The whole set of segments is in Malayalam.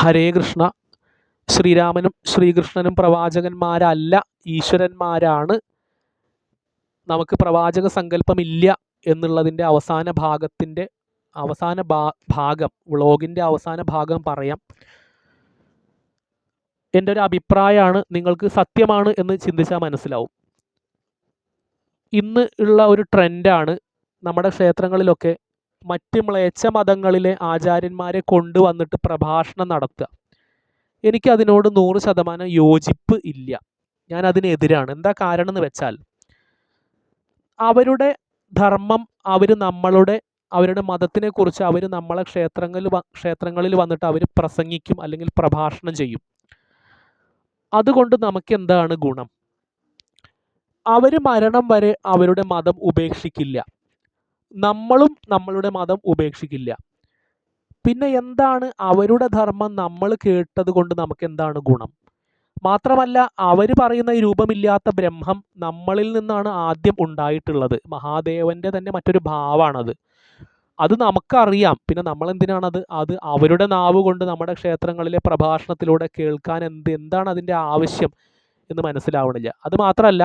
ഹരേ കൃഷ്ണ. ശ്രീരാമനും ശ്രീകൃഷ്ണനും പ്രവാചകന്മാരല്ല ഈശ്വരന്മാരാണ്. നമുക്ക് പ്രവാചക സങ്കല്പമില്ല എന്നുള്ളതിന്റെ അവസാന ഭാഗത്തിന്റെ അവസാന ഭാഗം വ്ളോഗിന്റെ അവസാന ഭാഗം പറയാം. എന്റെ ഒരു അഭിപ്രായമാണ് നിങ്ങൾക്ക് സത്യമാണ് എന്ന് ചിന്തിച്ചാൽ മനസ്സിലാവും. ഇന്ന് ഉള്ള ഒരു ട്രെൻഡാണ് നമ്മുടെ ക്ഷേത്രങ്ങളിലൊക്കെ മറ്റ് മ്ലേച്ഛ മതങ്ങളിലെ ആചാര്യന്മാരെ കൊണ്ടുവന്നിട്ട് പ്രഭാഷണം നടത്തുക. എനിക്ക് അതിനോട് നൂറ് ശതമാനം യോജിപ്പ് ഇല്ല. ഞാൻ അതിനെതിരാണ് എന്താ കാരണം എന്ന് വെച്ചാൽ അവരുടെ ധർമ്മം അവർ നമ്മളുടെ അവരുടെ മതത്തിനെ കുറിച്ച് അവർ നമ്മളെ ക്ഷേത്രങ്ങളിൽ ക്ഷേത്രങ്ങളിൽ വന്നിട്ട് അവർ പ്രസംഗിക്കും അല്ലെങ്കിൽ പ്രഭാഷണം ചെയ്യും. അതുകൊണ്ട് നമുക്ക് എന്താണ് ഗുണം? അവർ മരണം വരെ അവരുടെ മതം ഉപേക്ഷിക്കില്ല. നമ്മളും നമ്മളുടെ മതം ഉപേക്ഷിക്കില്ല. പിന്നെ എന്താണ് അവരുടെ ധർമ്മം നമ്മൾ കേട്ടത് കൊണ്ട് നമുക്ക് എന്താണ് ഗുണം? മാത്രമല്ല അവർ പറയുന്ന ഈ രൂപമില്ലാത്ത ബ്രഹ്മം നമ്മളിൽ നിന്നാണ് ആദ്യം ഉണ്ടായിട്ടുള്ളത്. മഹാദേവന്റെ തന്നെ മറ്റൊരു ഭാവമാണത്. അത് നമുക്കറിയാം. പിന്നെ നമ്മൾ എന്തിനാണത് അത് അവരുടെ നാവ് കൊണ്ട് നമ്മുടെ ക്ഷേത്രങ്ങളിലെ പ്രഭാഷണത്തിലൂടെ കേൾക്കാൻ എന്ത് എന്താണ് അതിന്റെ ആവശ്യം എന്ന് മനസ്സിലാവണില്ല. അത് മാത്രമല്ല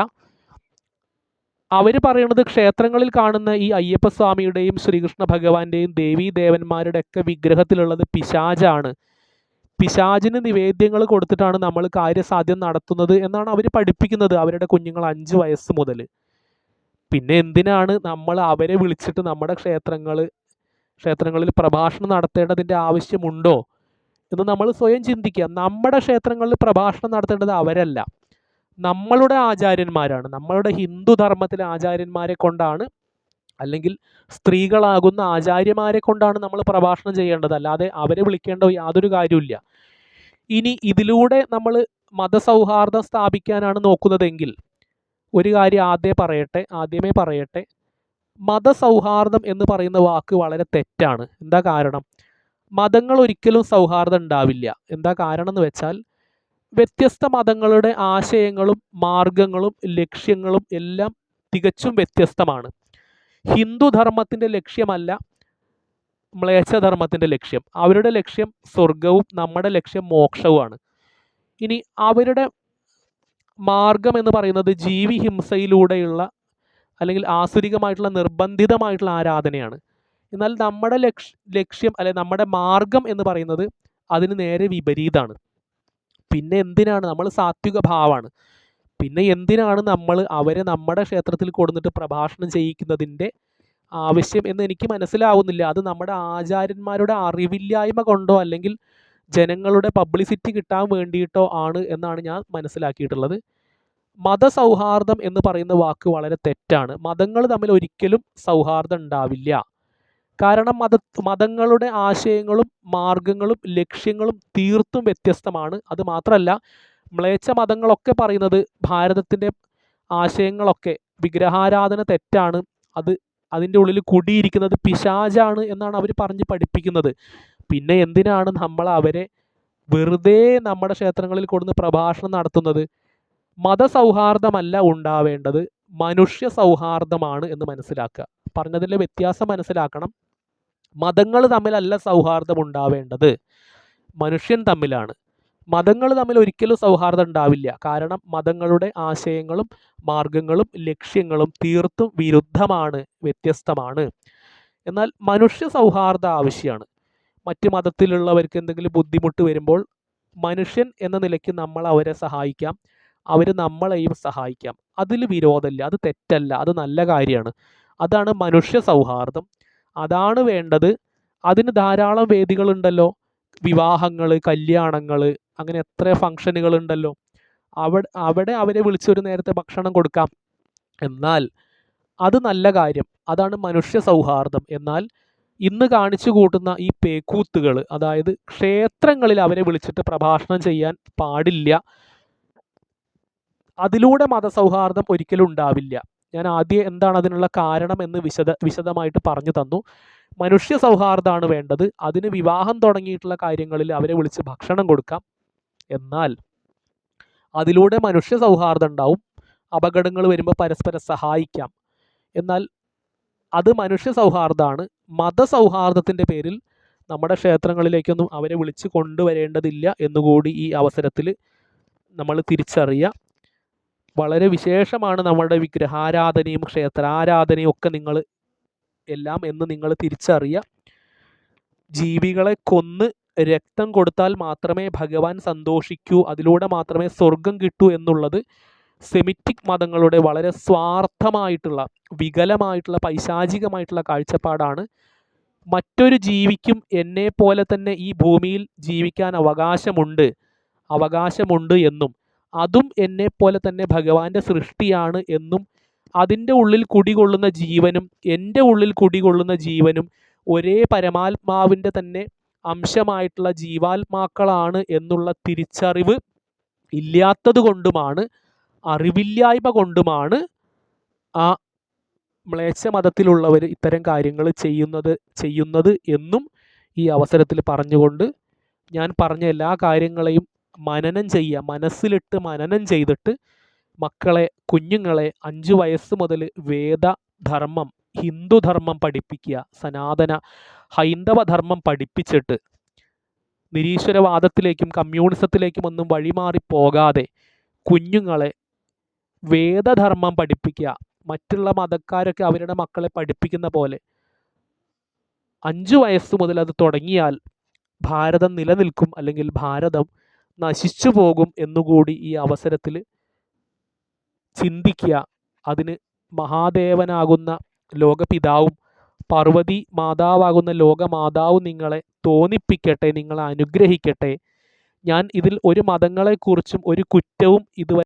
അവർ പറയുന്നത് ക്ഷേത്രങ്ങളിൽ കാണുന്ന ഈ അയ്യപ്പസ്വാമിയുടെയും ശ്രീകൃഷ്ണ ഭഗവാന്റെയും ദേവീ ദേവന്മാരുടെ ഒക്കെ വിഗ്രഹത്തിലുള്ളത് പിശാചാണ്. പിശാചിന് നിവേദ്യങ്ങൾ കൊടുത്തിട്ടാണ് നമ്മൾ കാര്യസാധ്യം നടത്തുന്നത് എന്നാണ് അവർ പഠിപ്പിക്കുന്നത് അവരുടെ കുഞ്ഞുങ്ങൾ അഞ്ച് വയസ്സ് മുതൽ പിന്നെ എന്തിനാണ് നമ്മൾ അവരെ വിളിച്ചിട്ട് നമ്മുടെ ക്ഷേത്രങ്ങൾ ക്ഷേത്രങ്ങളിൽ പ്രഭാഷണം നടത്തേണ്ടതിന്റെ ആവശ്യമുണ്ടോ എന്ന് നമ്മൾ സ്വയം ചിന്തിക്കുക. നമ്മുടെ ക്ഷേത്രങ്ങളിൽ പ്രഭാഷണം നടത്തേണ്ടത് അവരല്ല. നമ്മളുടെ ആചാര്യന്മാരാണ്. നമ്മളുടെ ഹിന്ദു ധർമ്മത്തിലെ ആചാര്യന്മാരെ കൊണ്ടാണ് അല്ലെങ്കിൽ സ്ത്രീകളാകുന്ന ആചാര്യമാരെ കൊണ്ടാണ് നമ്മൾ പ്രഭാഷണം ചെയ്യേണ്ടത്. അല്ലാതെ അവരെ വിളിക്കേണ്ട യാതൊരു കാര്യമില്ല ഇനി ഇതിലൂടെ നമ്മൾ മതസൗഹാർദ്ദം സ്ഥാപിക്കാനാണ് നോക്കുന്നതെങ്കിൽ ഒരു കാര്യം ആദ്യമേ പറയട്ടെ ആദ്യമേ പറയട്ടെ. മതസൗഹാർദ്ദം എന്ന് പറയുന്ന വാക്ക് വളരെ തെറ്റാണ്. എന്താ കാരണം? മതങ്ങൾ ഒരിക്കലും സൗഹാർദ്ദം ഉണ്ടാവില്ല. എന്താ കാരണം എന്ന് വെച്ചാൽ വ്യത്യസ്ത മതങ്ങളുടെ ആശയങ്ങളും മാർഗങ്ങളും ലക്ഷ്യങ്ങളും എല്ലാം തികച്ചും വ്യത്യസ്തമാണ്. ഹിന്ദുധർമ്മത്തിന്റെ ലക്ഷ്യമല്ല മ്ലേച്ഛധർമ്മത്തിന്റെ ലക്ഷ്യം. അവരുടെ ലക്ഷ്യം സ്വർഗവും നമ്മുടെ ലക്ഷ്യം മോക്ഷവുമാണ്. ഇനി അവരുടെ മാർഗം എന്ന് പറയുന്നത് ജീവി ഹിംസയിലൂടെയുള്ള അല്ലെങ്കിൽ ആസുരികമായിട്ടുള്ള നിർബന്ധിതമായിട്ടുള്ള ആരാധനയാണ്. എന്നാൽ നമ്മുടെ ലക്ഷ്യ ലക്ഷ്യം അല്ലെ നമ്മുടെ മാർഗം എന്ന് പറയുന്നത് അതിന് നേരെ വിപരീതമാണ് പിന്നെ എന്തിനാണ്? നമ്മൾ സാത്വിക ഭാവമാണ് പിന്നെ എന്തിനാണ് നമ്മൾ അവരെ നമ്മുടെ ക്ഷേത്രത്തിൽ കൊടുത്തിട്ട് പ്രഭാഷണം ചെയ്യിക്കുന്നതിന്റെ ആവശ്യം എന്ന് എനിക്ക് മനസ്സിലാവുന്നില്ല. അത് നമ്മുടെ ആചാര്യന്മാരുടെ അറിവില്ലായ്മ കൊണ്ടോ അല്ലെങ്കിൽ ജനങ്ങളുടെ പബ്ലിസിറ്റി കിട്ടാൻ വേണ്ടിയിട്ടോ ആണ് എന്നാണ് ഞാൻ മനസ്സിലാക്കിയിട്ടുള്ളത്. മതസൗഹാർദ്ദം എന്ന് പറയുന്ന വാക്ക് വളരെ തെറ്റാണ്. മതങ്ങൾ തമ്മിൽ ഒരിക്കലും സൗഹാർദ്ദം ഉണ്ടാവില്ല. കാരണം മത മതങ്ങളുടെ ആശയങ്ങളും മാർഗങ്ങളും ലക്ഷ്യങ്ങളും തീർത്തും വ്യത്യസ്തമാണ്. അത് മാത്രമല്ല മ്ലേച്ഛ മതങ്ങളൊക്കെ പറയുന്നത് ഭാരതത്തിന്റെ ആശയങ്ങളൊക്കെ വിഗ്രഹാരാധന തെറ്റാണ് അത് അതിന്റെ ഉള്ളിൽ കുടിയിരിക്കുന്നത് പിശാചാണ് എന്നാണ് അവർ പറഞ്ഞ് പഠിപ്പിക്കുന്നത്. പിന്നെ എന്തിനാണ് നമ്മൾ അവരെ വെറുതെ നമ്മുടെ ക്ഷേത്രങ്ങളിൽ കൊടുന്ന് പ്രഭാഷണം നടത്തുന്നത്? മതസൗഹാർദ്ദമല്ല ഉണ്ടാവേണ്ടത് മനുഷ്യ സൗഹാർദ്ദമാണ് എന്ന് മനസ്സിലാക്കുക. പറഞ്ഞതിലെ വ്യത്യാസം മനസ്സിലാക്കണം. മതങ്ങൾ തമ്മിലല്ല സൗഹാർദ്ദം ഉണ്ടാവേണ്ടത് മനുഷ്യൻ തമ്മിലാണ്. മതങ്ങൾ തമ്മിൽ ഒരിക്കലും സൗഹാർദ്ദം ഉണ്ടാവില്ല. കാരണം മതങ്ങളുടെ ആശയങ്ങളും മാർഗങ്ങളും ലക്ഷ്യങ്ങളും തീർത്തും വിരുദ്ധമാണ് വ്യത്യസ്തമാണ്. എന്നാൽ മനുഷ്യ സൗഹാർദ്ദം ആവശ്യമാണ് മറ്റ് മതത്തിലുള്ളവർക്ക് എന്തെങ്കിലും ബുദ്ധിമുട്ട് വരുമ്പോൾ മനുഷ്യൻ എന്ന നിലയ്ക്ക് നമ്മൾ അവരെ സഹായിക്കാം. അവർ നമ്മളെയും സഹായിക്കാം. അതിൽ വിരോധമില്ല. അത് തെറ്റല്ല. അത് നല്ല കാര്യമാണ്. അതാണ് മനുഷ്യ സൗഹാർദ്ദം. അതാണ് വേണ്ടത്. അതിന് ധാരാളം വേദികളുണ്ടല്ലോ. വിവാഹങ്ങൾ കല്യാണങ്ങൾ അങ്ങനെ എത്ര ഫങ്ഷനുകൾ ഉണ്ടല്ലോ അവിടെ അവിടെ അവരെ വിളിച്ചൊരു നേരത്തെ ഭക്ഷണം കൊടുക്കാം. എന്നാൽ അത് നല്ല കാര്യം. അതാണ് മനുഷ്യ സൗഹാർദ്ദം. എന്നാൽ ഇന്ന് കാണിച്ചു കൂട്ടുന്ന ഈ പേക്കൂത്തുകൾ അതായത് ക്ഷേത്രങ്ങളിൽ അവരെ വിളിച്ചിട്ട് പ്രഭാഷണം ചെയ്യാൻ പാടില്ല. അതിലൂടെ മതസൗഹാർദ്ദം ഒരിക്കലും ഉണ്ടാവില്ല. ഞാൻ ആദ്യം എന്താണ് അതിനുള്ള കാരണം എന്ന് വിശദ വിശദമായിട്ട് പറഞ്ഞു തന്നു. മനുഷ്യ സൗഹാർദ്ദമാണ് വേണ്ടത്. അതിന് വിവാഹം തുടങ്ങിയിട്ടുള്ള കാര്യങ്ങളിൽ അവരെ വിളിച്ച് ഭക്ഷണം കൊടുക്കാം. എന്നാൽ അതിലൂടെ മനുഷ്യ സൗഹാർദ്ദം ഉണ്ടാവും. അപകടങ്ങൾ വരുമ്പോൾ പരസ്പരം സഹായിക്കാം. എന്നാൽ അത് മനുഷ്യ സൗഹാർദ്ദമാണ്. മതസൗഹാർദ്ദത്തിന്റെ പേരിൽ നമ്മുടെ ക്ഷേത്രങ്ങളിലേക്കൊന്നും അവരെ വിളിച്ച് കൊണ്ടുവരേണ്ടതില്ല എന്നുകൂടി ഈ അവസരത്തിൽ നമ്മൾ തിരിച്ചറിയുക വളരെ വിശേഷമാണ് നമ്മുടെ വിഗ്രഹാരാധനയും ക്ഷേത്രാരാധനയും ഒക്കെ നിങ്ങൾ എല്ലാം എന്ന് നിങ്ങൾ തിരിച്ചറിയുക ജീവികളെ കൊന്ന് രക്തം കൊടുത്താൽ മാത്രമേ ഭഗവാൻ സന്തോഷിക്കൂ അതിലൂടെ മാത്രമേ സ്വർഗം കിട്ടൂ എന്നുള്ളത് സെമിറ്റിക് മതങ്ങളുടെ വളരെ സ്വാർത്ഥമായിട്ടുള്ള വികലമായിട്ടുള്ള പൈശാചികമായിട്ടുള്ള കാഴ്ചപ്പാടാണ്. മറ്റൊരു ജീവിക്കും എന്നെ പോലെ തന്നെ ഈ ഭൂമിയിൽ ജീവിക്കാൻ അവകാശമുണ്ട് അവകാശമുണ്ട് എന്നും. അതും എന്നെ പോലെ തന്നെ ഭഗവാന്റെ സൃഷ്ടിയാണ് എന്നും അതിന്റെ ഉള്ളിൽ കുടികൊള്ളുന്ന ജീവനും എന്റെ ഉള്ളിൽ കുടികൊള്ളുന്ന ജീവനും ഒരേ പരമാത്മാവിന്റെ തന്നെ അംശമായിട്ടുള്ള ജീവാത്മാക്കളാണ് എന്നുള്ള തിരിച്ചറിവ് ഇല്ലാത്തത് കൊണ്ടുമാണ് അറിവില്ലായ്മ കൊണ്ടുമാണ് ആ മ്ലേച്ഛ മതത്തിലുള്ളവർ ഇത്തരം കാര്യങ്ങൾ ചെയ്യുന്നത് ചെയ്യുന്നത് എന്നും ഈ അവസരത്തിൽ പറഞ്ഞുകൊണ്ട് ഞാൻ പറഞ്ഞ എല്ലാ കാര്യങ്ങളെയും മനനം ചെയ്യുക മനസ്സിലിട്ട് മനനം ചെയ്തിട്ട് മക്കളെ കുഞ്ഞുങ്ങളെ അഞ്ച് വയസ്സ് മുതൽ വേദധർമ്മം ഹിന്ദുധർമ്മം പഠിപ്പിക്കുക സനാതന ഹൈന്ദവ ധർമ്മം പഠിപ്പിച്ചിട്ട് നിരീശ്വരവാദത്തിലേക്കും കമ്മ്യൂണിസത്തിലേക്കും ഒന്നും വഴിമാറി പോകാതെ കുഞ്ഞുങ്ങളെ വേദധർമ്മം പഠിപ്പിക്കുക മറ്റുള്ള മതക്കാരൊക്കെ അവരുടെ മക്കളെ പഠിപ്പിക്കുന്ന പോലെ അഞ്ചു വയസ്സ് മുതൽ അത് തുടങ്ങിയാൽ ഭാരതം നിലനിൽക്കും അല്ലെങ്കിൽ ഭാരതം നശിച്ചു പോകും എന്നുകൂടി ഈ അവസരത്തിൽ ചിന്തിക്കുക. അതിന് മഹാദേവനാകുന്ന ലോകപിതാവും പാർവതി മാതാവാകുന്ന ലോകമാതാവും നിങ്ങളെ തോന്നിപ്പിക്കട്ടെ നിങ്ങളെ അനുഗ്രഹിക്കട്ടെ. ഞാൻ ഇതിൽ ഒരു മതങ്ങളെക്കുറിച്ചും ഒരു കുറ്റവും ഇതുവരെ